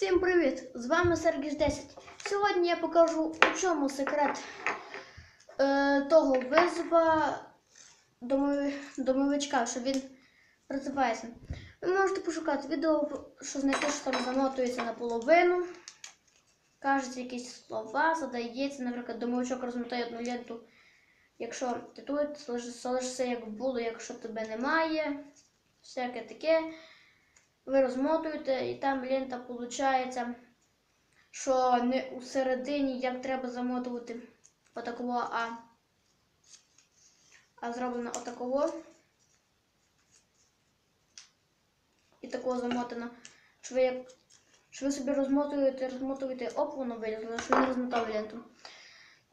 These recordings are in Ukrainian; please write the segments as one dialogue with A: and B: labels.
A: Всім привіт! З вами Сергіс 10. Сьогодні я покажу, у чому секрет е, того домови- домовичка, що він призивається. Ви можете пошукати відео, що знайти, що там замотується наполовину. Кажуть якісь слова, задається, наприклад, домовичок розмотає одну ленту. Якщо ти тут, залишишся як було, якщо тебе немає. Всяке таке ви розмотуєте, і там лента виходить, що не у середині, як треба замотувати отакого, а, а зроблено отакого. І такого замотано. Що ви, що ви собі розмотуєте, розмотуєте, оп, воно вилізло, що не розмотали ленту.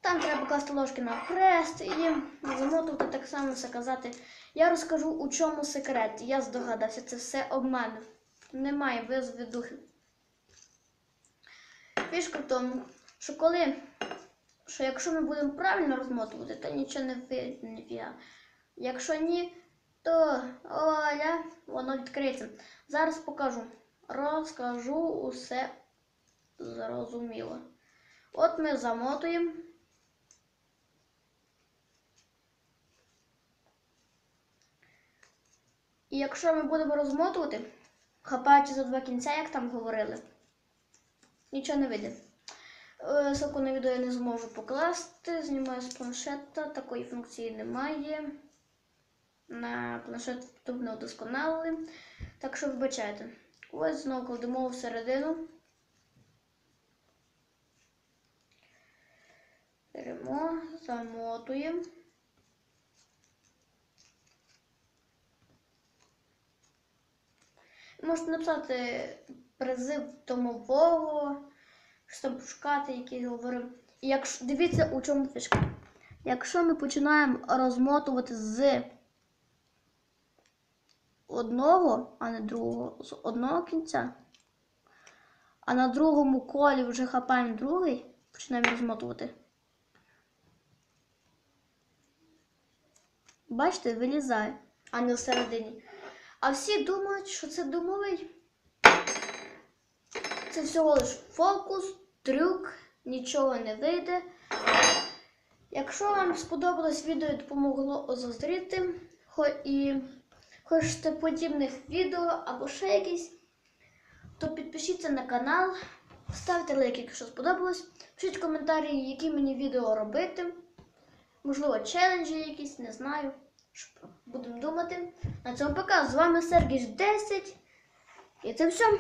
A: Там треба класти ложки на хрест і замотувати так само все казати. Я розкажу, у чому секрет. Я здогадався, це все обман. Немає визові духів. Фішка в тому, що коли, що якщо ми будемо правильно розмотувати, то нічого не вийде. Якщо ні, то оля, воно відкриється. Зараз покажу. Розкажу усе зрозуміло. От ми замотуємо. І якщо ми будемо розмотувати, хапаючи за два кінця, як там говорили, нічого не вийде. Е, Ссылку на відео я не зможу покласти. Знімаю з планшета, такої функції немає. На планшет YouTube не удосконалили. Так що вибачайте. Ось знову кладемо всередину. Беремо, замотуємо. Можете написати призив домового, що там пошукати, який говорив. І якщо дивіться, у чому фішка. Якщо ми починаємо розмотувати з одного, а не другого, з одного кінця, а на другому колі вже хапаємо другий, починаємо розмотувати. Бачите, вилізає, а не всередині. А всі думають, що це домовий. Це всього лиш фокус, трюк, нічого не вийде. Якщо вам сподобалось відео і допомогло зустріти, і хочете подібних відео або ще якісь, то підпишіться на канал, ставте лайк, якщо сподобалось, пишіть коментарі, які мені відео робити. Можливо, челенджі якісь, не знаю. Будемо думати. На цьому пока. З вами Сергій 10. І це все.